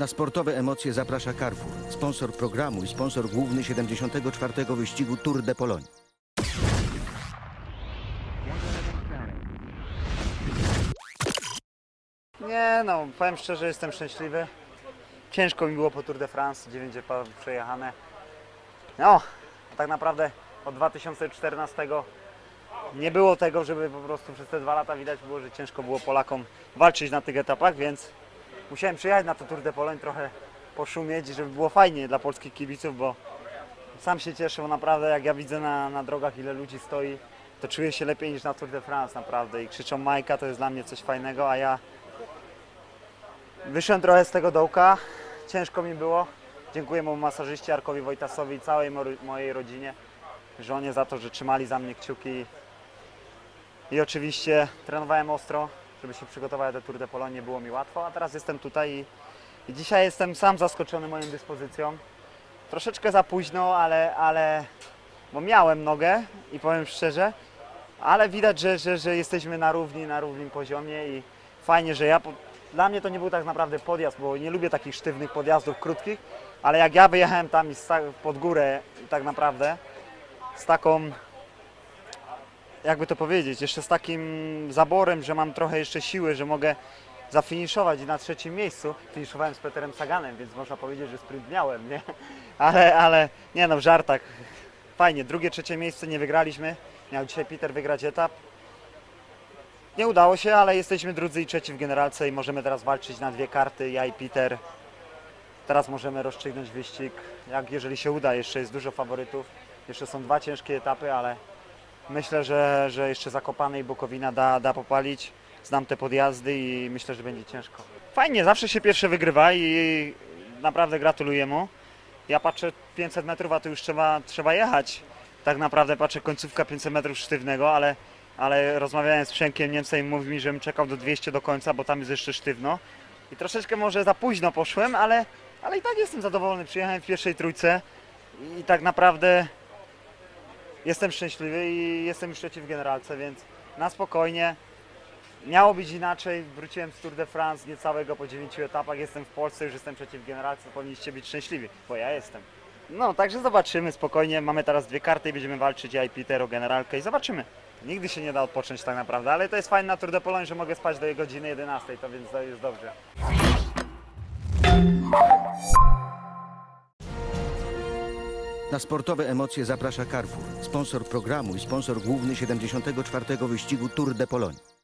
Na sportowe emocje zaprasza Carrefour, sponsor programu i sponsor główny 74. wyścigu Tour de Pologne. Nie no, powiem szczerze, jestem szczęśliwy. Ciężko mi było po Tour de France, 9 etapów przejechane. No, tak naprawdę od 2014 nie było tego, żeby po prostu przez te dwa lata widać było, że ciężko było Polakom walczyć na tych etapach, więc musiałem przyjechać na to Tour de Pologne trochę poszumieć, żeby było fajnie dla polskich kibiców, bo sam się cieszę, bo naprawdę jak ja widzę na, na drogach ile ludzi stoi, to czuję się lepiej niż na Tour de France naprawdę i krzyczą Majka, to jest dla mnie coś fajnego, a ja Wyszłem trochę z tego dołka, ciężko mi było. Dziękuję mojemu masażyście Arkowi Wojtasowi i całej mo- mojej rodzinie, żonie za to, że trzymali za mnie kciuki. I oczywiście trenowałem ostro, żeby się przygotować do Tour de Pologne, nie było mi łatwo, a teraz jestem tutaj i, i dzisiaj jestem sam zaskoczony moją dyspozycją. Troszeczkę za późno, ale, ale bo miałem nogę i powiem szczerze, ale widać, że, że, że jesteśmy na równi, na równym poziomie i fajnie, że ja. Dla mnie to nie był tak naprawdę podjazd, bo nie lubię takich sztywnych podjazdów krótkich, ale jak ja wyjechałem tam pod górę tak naprawdę z taką, jakby to powiedzieć, jeszcze z takim zaborem, że mam trochę jeszcze siły, że mogę zafiniszować i na trzecim miejscu. Finiszowałem z Peterem Saganem, więc można powiedzieć, że sprint miałem, nie? Ale, ale nie no, w żartach. Fajnie, drugie, trzecie miejsce nie wygraliśmy. Miał dzisiaj Peter wygrać etap. Nie udało się, ale jesteśmy drudzy i trzeci w generalce i możemy teraz walczyć na dwie karty, ja i Peter. Teraz możemy rozstrzygnąć wyścig, jak jeżeli się uda, jeszcze jest dużo faworytów. Jeszcze są dwa ciężkie etapy, ale myślę, że, że jeszcze Zakopane i Bukowina da, da popalić. Znam te podjazdy i myślę, że będzie ciężko. Fajnie, zawsze się pierwsze wygrywa i naprawdę gratuluję mu. Ja patrzę 500 metrów, a tu już trzeba, trzeba jechać. Tak naprawdę patrzę końcówka 500 metrów sztywnego, ale, ale rozmawiałem z Przemkiem Niemcem i mówi mi, żebym czekał do 200 do końca, bo tam jest jeszcze sztywno. I troszeczkę może za późno poszłem, ale, ale i tak jestem zadowolony. Przyjechałem w pierwszej trójce i tak naprawdę jestem szczęśliwy i jestem już trzeci w generalce, więc na spokojnie. Miało być inaczej, wróciłem z Tour de France niecałego po 9 etapach, jestem w Polsce, już jestem trzeci w generalce, powinniście być szczęśliwi, bo ja jestem. No, także zobaczymy spokojnie, mamy teraz dwie karty i będziemy walczyć, ja i Peter o generalkę i zobaczymy. Nigdy się nie da odpocząć tak naprawdę, ale to jest fajne na Tour de Pologne, że mogę spać do godziny 11, to więc to jest dobrze. Na sportowe emocje zaprasza Carrefour, sponsor programu i sponsor główny 74. wyścigu Tour de Pologne.